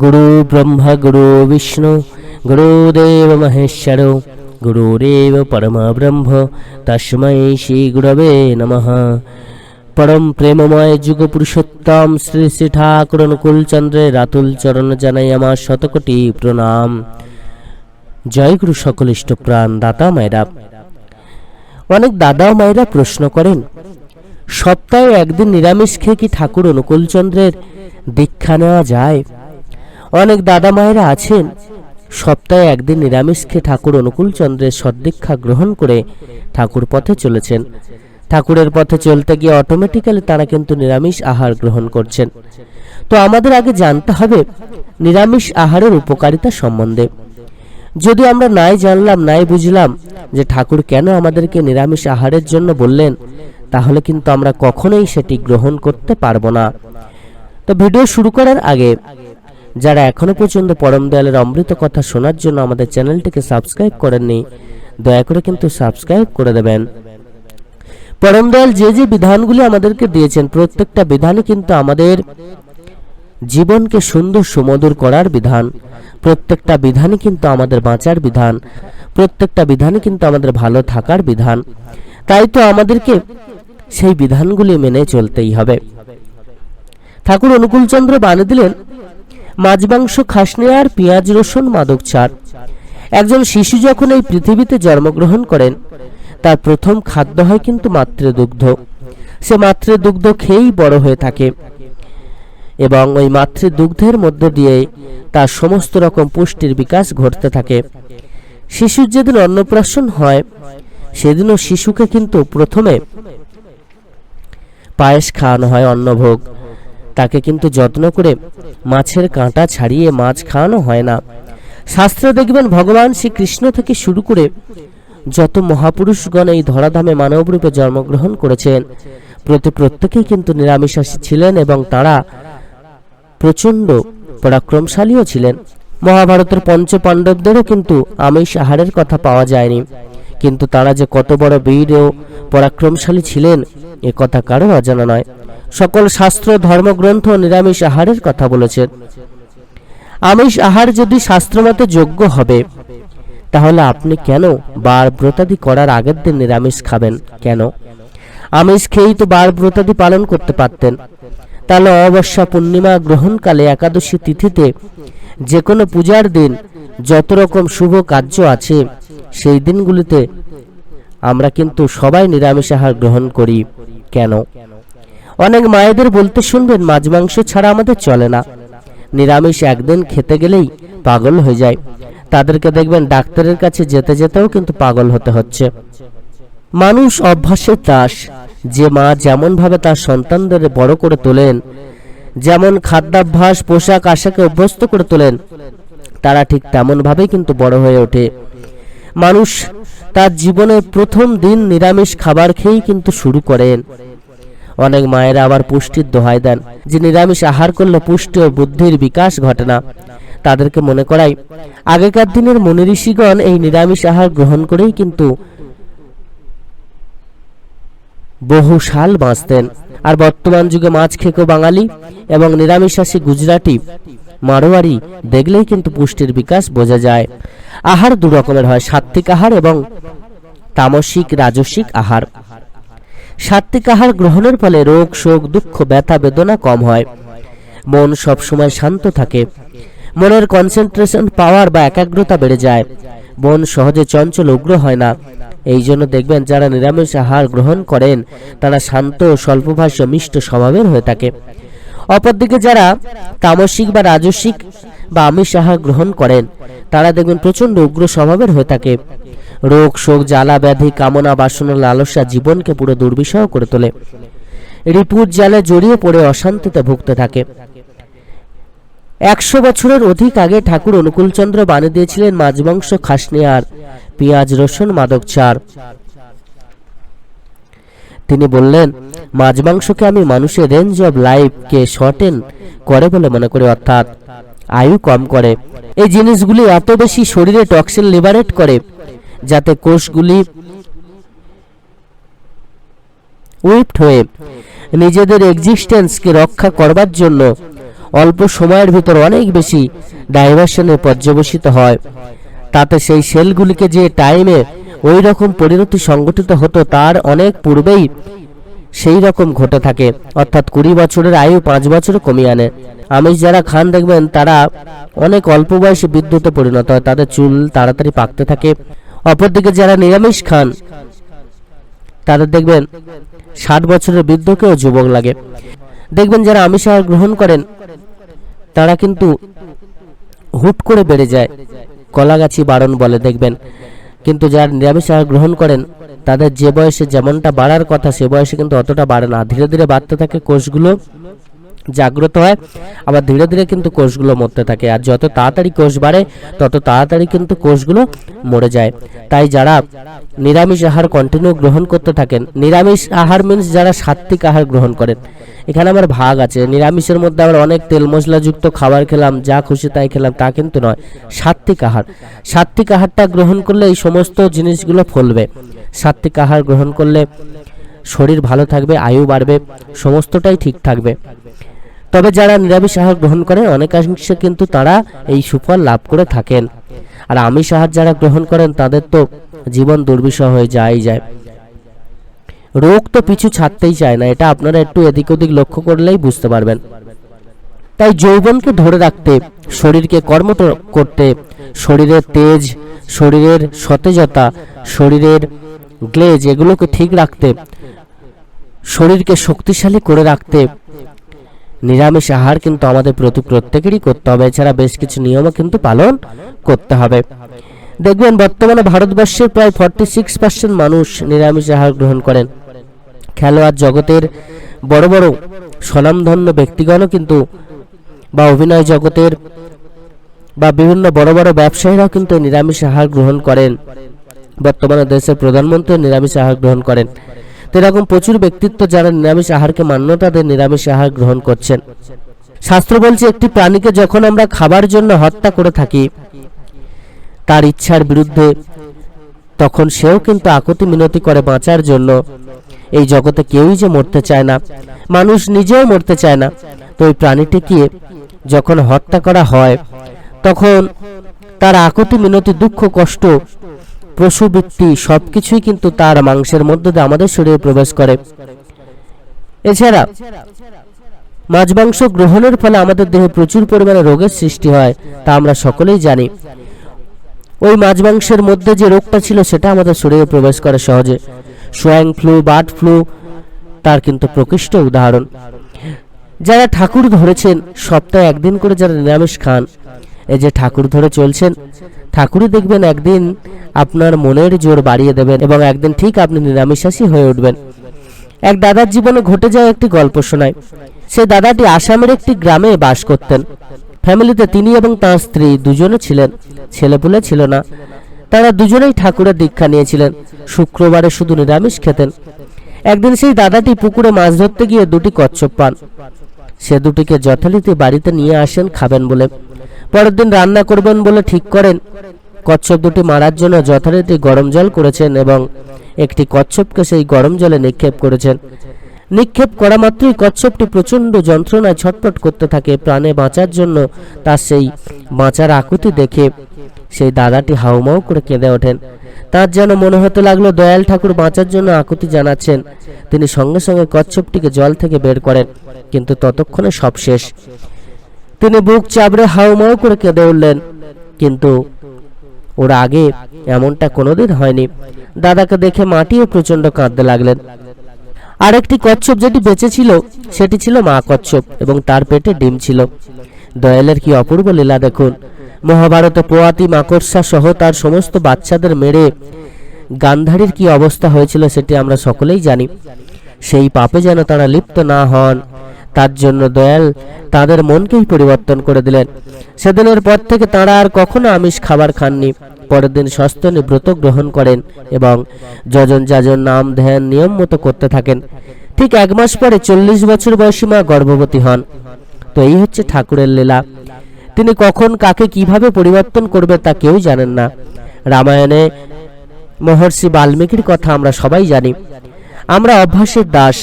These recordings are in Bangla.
গুরু ব্রহ্মা গুরু বিষ্ণু গুরুদেব মহেশ্বর গুরুরেব পরমা ব্রহ্ম তস্মৈ শ্রী গুরবে নমঃ পরম প্রেমময় যুগ পুরুষোত্তম শ্রী শ্রী ঠাকুর অনুকূল চন্দ্রের রাতুল চরণ জানাই আমার শতকোটি প্রণাম জয় গুরু সকল ইষ্টপ্রাণ দাতা মায়েরা অনেক দাদা মায়েরা প্রশ্ন করেন, সপ্তাহে একদিন নিরামিষ খেয়ে কি ঠাকুর অনুকূল চন্দ্রের দীক্ষা নেওয়া যায়? অনেক দাদা মায়েরা আছেন। সপ্তাহে একদিন নিরামিষ খেয়ে ঠাকুর অনুকূল চন্দ্রের সদ্দীক্ষা গ্রহণ করে ঠাকুর পথে চলেছেন। ঠাকুরের পথে চলতে গিয়ে অটোমেটিক্যালি তারা কিন্তু নিরামিষ আহার গ্রহণ করছেন। তো আমাদের আগে জানতে হবে, নিরামিষ আহারের উপকারিতা সম্বন্ধে। যদি আমরা নাই জানলাম, নাই বুঝলাম যে ঠাকুর কেন আমাদেরকে নিরামিষ আহারের জন্য বললেন, তাহলে কিন্তু আমরা কখনোই সেটি গ্রহণ করতে পারব না। তো ভিডিও শুরু করার আগে যারা এখনও পর্যন্ত পরম দয়ালের অমৃত কথা শোনার জন্য আমাদের চ্যানেলটিকে সাবস্ক্রাইব করেননি, দয়া করে কিন্তু সাবস্ক্রাইব করে দেবেন। পরম দয়াল যে যে বিধানগুলি আমাদেরকে দিয়েছেন, প্রত্যেকটা বিধানই কিন্তু আমাদের জীবনকে সুন্দর সুমধুর করার বিধান। প্রত্যেকটা বিধানই কিন্তু আমাদের বাঁচার বিধান। প্রত্যেকটা বিধানই কিন্তু আমাদের ভালো থাকার বিধান। তাই তো আমাদেরকে সেই বিধানগুলি মেনে চলতেই হবে। ঠাকুর অনুকূলচন্দ্র বানিয়ে দিলেন মাছ মাংস খাসনি আর পেঁয়াজ, রসুন, মাদক ছাড় একজন শিশু যখন এই পৃথিবীতে জন্মগ্রহণ করেন, তার প্রথম খাদ্য হয় কিন্তু মাতৃদুগ্ধ। সে মাতৃদুগ্ধ খেয়েই বড় হয়ে থাকে এবং ওই মাতৃদুগ্ধের মধ্য দিয়ে তার সমস্ত রকম পুষ্টির বিকাশ ঘটতে থাকে। শিশুর যেদিন অন্নপ্রাশন হয়, সেদিনও শিশুকে কিন্তু প্রথমে পায়েস খাওয়ানো হয় অন্নভোগ। তাকে কিন্তু যত্ন করে মাছের কাঁটা ছাড়িয়ে মাছ খাওয়ানো হয় না। শাস্ত্রে দেখবেন ভগবান শ্রীকৃষ্ণ থেকে শুরু করে যত মহাপুরুষগণ এই ধরাধামে মানবরূপে জন্মগ্রহণ করেছেন, প্রতি প্রত্যেকেই কিন্তু নিরামিষাসী ছিলেন এবং তারা প্রচণ্ড পরাক্রমশালীও ছিলেন। মহাভারতের পঞ্চ পাণ্ডবদেরও কিন্তু আমিষ আহারের কথা পাওয়া যায়নি। কিন্তু তারা যে কত বড় বীর ও পরাক্রমশালী ছিলেন, এ কথা কারও অজানা নয়। সকল শাস্ত্র, ধর্মগ্রন্থ নিরামিষ আহারের কথা বলেছেন। আমিষ আহার যদি শাস্ত্রমতে যোগ্য হবে, তাহলে আপনি কেন বার ব্রতাদি করার আগের দিন নিরামিষ খাবেন? কেন? আমিষ খেয়েই তো বার ব্রতাদি পালন করতে পারতেন। তাহলে অমাবস্যা পূর্ণিমা গ্রহণকালে একাদশী তিথিতে যে কোনো পূজার দিন যত রকম শুভ কার্য আছে, সেই দিনগুলিতে আমরা কিন্তু সবাই নিরামিষ আহার গ্রহণ করি। কেন? অনেক মায়েদের বলতে শুনবেন, মাছ মাংস ছাড়া আমাদের চলে না। নিরামিষ একদিন খেতে গেলেই পাগল হয়ে যায়। তাদেরকে দেখবেন ডাক্তারের কাছে যেতে যেতেও কিন্তু পাগল হতে হচ্ছে। মানুষ অভ্যাসের দাস। যে মা যেমন ভাবে তার সন্তানদের বড় করে তোলেন, যেমন খাদ্যাভ্যাস, পোশাক, আশাকে অভ্যস্ত করে তোলেন, তারা ঠিক তেমন ভাবেই কিন্তু বড় হয়ে ওঠে। মানুষ তার জীবনে প্রথম দিন নিরামিষ খাবার খেয়েই কিন্তু শুরু করেন। অনেক মায়েরা আবার পুষ্টির দোহাই দেন। যে নিরামিষ আহার করলে পুষ্টি ও বুদ্ধির বিকাশ ঘটে না। তাদেরকে মনে করাই, আগেকার দিনের মুনি ঋষিগণ এই নিরামিষ আহার গ্রহণ করেই কিন্তু বহু সাল বাঁচতেন। আর বর্তমান যুগে মাছ খেকো বাঙালি এবং নিরামিষাসী গুজরাটি মারোয়ারি দেখলেই কিন্তু পুষ্টির বিকাশ বোঝা যায়। আহার দু রকমের হয় সাত্বিক আহার এবং তামসিক, রাজসিক আহার। সাত্বিক আহার গ্রহণের ফলে রোগ, শোক, দুঃখ, ব্যথা, বেদনা কম হয়। মন সবসময় শান্ত থাকে। মনের কনসেন্ট্রেশন পাওয়ার বা একাগ্রতা বেড়ে যায়। মন সহজে চঞ্চল, উগ্র হয় না। এই জন্য দেখবেন যারা নিরামিষ আহার গ্রহণ করেন, তারা শান্ত ও স্বল্পভাষ্য, মিষ্ট স্বভাবের হয়ে থাকে। অপরদিকে যারা তামসিক বা রাজসিক বা আমিষ আহার গ্রহণ করেন, তারা দেখবেন প্রচণ্ড উগ্র স্বভাবের হয়ে থাকে। রোগ, শোক, জ্বালা, ব্যাধি, কামনা, বাসনা, লালসা জীবনকে পুরো দুর্বিষহ করে তোলে। রিপুর জালে জড়িয়ে পড়ে অশান্তিতে ভুগতে থাকে। একশো বছরের অধিক আগে ঠাকুর অনুকূলচন্দ্র বানিয়ে দিয়েছিলেন মাছ, মাংস খাসনি আর পেঁয়াজ, রসুন, মাদক, চার। তিনি বললেন, মাছ, মাংসকে আমি মানুষের রেঞ্জ অফ লাইফকে শর্টেন করে বলে মনে করি, অর্থাৎ আয়ু কম করে। এই জিনিসগুলি এত বেশি শরীরে টক্সিন লিবারেট করে যাতে কোষগুলি উইপ্ট হয়ে নিজেদের এক্সিস্টেন্সকে রক্ষা করবার জন্য অল্প সময়ের ভিতর অনেক বেশি ডাইভার্সনে পর্যবসিত হয়। তাতে সেই সেলগুলিকে যে টাইমে ওই রকম পরিণতি সংগঠিত হতো, তার অনেক পূর্বেই সেই রকম ঘটে থাকে। অর্থাৎ কুড়ি বছরের আয়ু পাঁচ বছরে কমিয়ে আনে। আমিষ যারা খান দেখবেন, তারা অনেক অল্প বয়সে বিদ্যুতে পরিণত হয়। তাদের চুল তাড়াতাড়ি পাকতে থাকে। অপরদিকে যারা নিরামিষ খান, তাদের দেখবেন ষাট বছরের বৃদ্ধকেও যুবক লাগে। দেখবেন যারা আমিষ আহার গ্রহণ করেন, তারা কিন্তু হুট করে বেড়ে যায়। কলাগাছি বারণ বলে দেখবেন। কিন্তু যারা নিরামিষ আহার গ্রহণ করেন, তাদের যে বয়সে যেমনটা বাড়ার কথা, সে বয়সে কিন্তু অতটা বাড়ে না। ধীরে ধীরে বাড়তে থাকে কোষগুলো। জাগ্রত হয়। আবার ধীরে ধীরে কিন্তু কোষগুলো মরতে থাকে আর যত তাড়াতাড়ি কোষ বাড়ে, তত তাড়াতাড়ি কিন্তু কোষগুলো মরে যায়। তাই যারা নিরামিষ আহার কন্টিনিউ গ্রহণ করতে থাকেন, নিরামিষ আহার মিন্স যারা সাত্বিক আহার গ্রহণ করেন। এখানে আমার ভাগ আছে। নিরামিষের মধ্যে আবার অনেক তেল মশলাযুক্ত খাবার খেলাম, যা খুশি তাই খেলাম, তা কিন্তু নয়। সাত্বিক আহার। সাত্বিক আহারটা গ্রহণ করলে এই সমস্ত জিনিসগুলো ফলবে। সাত্বিক আহার গ্রহণ করলে শরীর ভালো থাকবে, আয়ু বাড়বে, সমস্তটাই ঠিক থাকবে। তবে যারা নিরামিষ আহার গ্রহণ করেন অনেকাংশে কিন্তু তারা এই সুফল লাভ করে থাকেন। আর আমিষ আহার যারা গ্রহণ করেন, তাদের তো জীবন দুর্বিষহ হয়ে যায় যায়। রোগ তো পিছু ছাড়তেই চায় না, এটা আপনারা একটু এদিক ওদিক লক্ষ্য করলেই বুঝতে পারবেন। তাই যৌবনকে ধরে রাখতে, শরীরকে কর্ম করতে, শরীরের তেজ, শরীরের সতেজতা, শরীরের গ্লেজ, এগুলোকে ঠিক রাখতে, শরীরকে শক্তিশালী করে রাখতে নিরামিষ আহার কিন্তু আমাদের প্রতি প্রত্যেকেরই করতে হবে। এছাড়া বেশ কিছু নিয়মও কিন্তু পালন করতে হবে। দেখবেন, বর্তমানে ভারতবর্ষের প্রায় ফর্টি সিক্স পার্সেন্ট মানুষ নিরামিষ আহার গ্রহণ করেন। খেলোয়াড় জগতের বড় বড় স্বনামধন্য ব্যক্তিগণও কিন্তু বা অভিনয় জগতের বা বিভিন্ন বড় বড় ব্যবসায়ীরাও কিন্তু নিরামিষ আহার গ্রহণ করেন। বর্তমানে দেশের প্রধানমন্ত্রী নিরামিষ আহার গ্রহণ করেন। তো এরকম প্রচুর ব্যক্তিত্ব যারা নিরামিষ আহারকে মান্যতা দেন নিরামিষ আহার গ্রহণ করছেন। শাস্ত্র বলছে, একটি প্রাণীকে যখন আমরা খাবার জন্য হত্যা করে থাকি, তার ইচ্ছার বিরুদ্ধে, তখন সেও কিন্তু আকুতি মিনতি করে বাঁচার জন্য। এই জগতে কেউই যে মরতে চায় না, মানুষ নিজেও মরতে চায় না। তো ওই প্রাণীটিকে যখন হত্যা করা হয়, তখন তার আকুতি মিনতি, দুঃখ, কষ্ট পশুবৃত্তি সবকিছুই কিন্তু তার মাংসের মধ্যে দিয়ে আমাদের শরীরে প্রবেশ করে। এছাড়া মাছ মাংস গ্রহণের ফলে আমাদের দেহে প্রচুর পরিমাণে রোগের সৃষ্টি হয়, তা আমরা সকলেই জানি। ওই মাছ মাংসের মধ্যে যে রোগটা ছিল সেটা আমাদের শরীরে প্রবেশ করে সহজে। সোয়াইন ফ্লু, বার্ড ফ্লু, তার কিন্তু প্রকৃষ্ট উদাহরণ। যারা ঠাকুর ধরেছেন, সপ্তাহে একদিন করে যারা নিরামিষ খান, এই যে ঠাকুর ধরে চলছেন ঠাকুরই দেখবেন একদিন আপনার মনের জোর বাড়িয়ে দেবেন এবং একদিন ঠিক আপনি নিরামিষাসী হয়ে উঠবেন। এক দাদার জীবনে ঘটে যাওয়া একটি গল্প শোনায়। সে দাদাটি আসামের একটি গ্রামে বাস করতেন। ফ্যামিলিতে তিনি এবং তার স্ত্রী দুজনে ছিলেন। ছেলেপুলে ছিল না। তারা দুজনেই ঠাকুরের দীক্ষা নিয়েছিলেন। শুক্রবারে শুধু নিরামিষ খেতেন। একদিন সেই দাদাটি পুকুরে মাছ ধরতে গিয়ে দুটি কচ্ছপ পান। সে দুটিকে যথারীতি বাড়িতে নিয়ে আসেন খাবেন বলে। পরের দিন রান্না করবেন বলে ঠিক করেন। কচ্ছপ দুটি মারার জন্য যথারীতি গরম জল করেছেন এবং একটি কচ্ছপকে সেই গরম জলে নিক্ষেপ করেছেন। নিক্ষেপ করা মাত্রই কচ্ছপটি প্রচণ্ড যন্ত্রণায় ছটপট করতে থাকে, প্রাণে বাঁচার জন্য তার সেই বাঁচার আকুতি দেখে সেই দাদাটি হাউমাউ করে কেঁদে ওঠেন। তার যেন মনে হতে লাগল, দয়াল ঠাকুর বাঁচার জন্য আকুতি জানাচ্ছেন। তিনি সঙ্গে সঙ্গে কচ্ছপটিকে জল থেকে বের করেন, কিন্তু ততক্ষণে সব শেষ। তিনি বুক চাবড়ে হাউমাউ করে কেঁদে উঠলেন। কিন্তু ওর আগে এমনটা কোনোদিন হয়নি। দাদাকে দেখে মাটিও প্রচণ্ড কাঁদতে লাগলেন। আরেকটি কচ্ছপ যেটি বেঁচে ছিল সেটি ছিল মা কচ্ছপ এবং তার পেটে ডিম ছিল। দয়ালের কি অপূর্ব লীলা দেখুন। মহাভারতে পোয়াতি, মাকড়সা সহ তার সমস্ত বাচ্চাদের মেরে গান্ধারীর কি অবস্থা হয়েছিল সেটি আমরা সকলেই জানি। সেই পাপে যেন তারা লিপ্ত না হন। তার জন্য দয়াল তাদের মনকেই পরিবর্তন করে দিলেন। সেদিনের পর থেকে তারা আর কখনো আমিষ খাবার খাননি। পরের দিন সস্তনে ব্রত গ্রহণ করেন এবং যজন যাজন নাম ধ্যান নিয়ম মতো করতে থাকেন। ঠিক এক মাস পরে চল্লিশ বছর বয়সী মা গর্ভবতী হন। তো এই হচ্ছে ঠাকুরের লীলা। তিনি কখন কাকে কীভাবে পরিবর্তন করবে তা কেউ জানেন না। রামায়ণে মহর্ষি বাল্মীকির কথা আমরা সবাই জানি। আমরা অভ্যাসের দাস।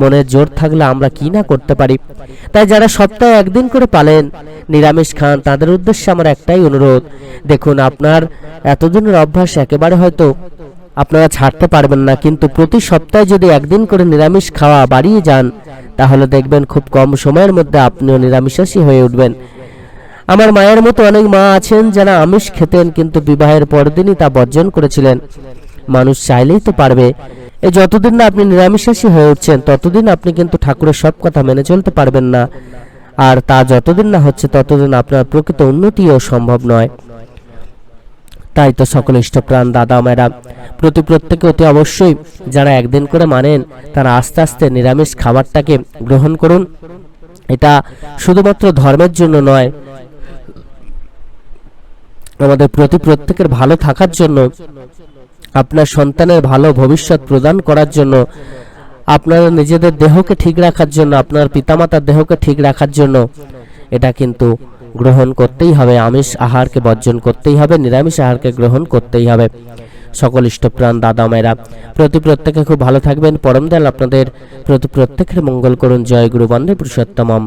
মনের জোর থাকলে আমরা কি না করতে পারি? তাই যারা সপ্তাহে একদিন করে পালেন, নিরামিষ খান, তাদের উদ্দেশ্যে আমার একটাই অনুরোধ। দেখুন, আপনার এতদিনের অভ্যাস একেবারে হয়তো আপনারা ছাড়তে পারবেন না, কিন্তু প্রতি সপ্তাহে যদি একদিন করে নিরামিষ খাওয়া বাড়িয়ে যান, তাহলে দেখবেন খুব কম সময়ের মধ্যে আপনিও নিরামিষাসী হয়ে উঠবেন। আমার মায়ের মতো অনেক মা আছেন যারা আমিষ খেতেন, কিন্তু বিবাহের পরদিনই তা বর্জন করেছিলেন। মানুষ চাইলেই তো পারবে এই যতদিন না আপনি নিরামিষাসী হয়ে উঠছেন, ততদিন আপনি কিন্তু ঠাকুরের সব কথা মেনে চলতে পারবেন না। আর তা যতদিন না হচ্ছে, ততদিন আপনার প্রকৃত উন্নতিও সম্ভব নয়। তাই তো সকল ইষ্টপ্রাণ দাদা মেয়েরা, প্রতি প্রত্যেকে অতি অবশ্যই যারা একদিন করে মানেন, তারা আস্তে আস্তে নিরামিষ খাবারটাকে গ্রহণ করুন। এটা শুধুমাত্র ধর্মের জন্য নয়, আমাদের প্রতি প্রত্যেকের ভালো থাকার জন্য আপনার সন্তানের ভালো ভবিষ্যৎ প্রদান করার জন্য, আপনার নিজেদের দেহকে ঠিক রাখার জন্য, আপনার পিতামাতার দেহকে ঠিক রাখার জন্য, এটা কিন্তু গ্রহণ করতেই হবে। আমিষ আহারকে বর্জন করতেই হবে, নিরামিষ আহারকে গ্রহণ করতেই হবে। সকল ইষ্টপ্রাণ দাদা মায়েরা, প্রতি প্রত্যেকে খুব ভালো থাকবেন। পরম দয়াল আপনাদের প্রতি প্রত্যেকের মঙ্গল করুন। জয় গুরু বন্দে পুরুষোত্তমম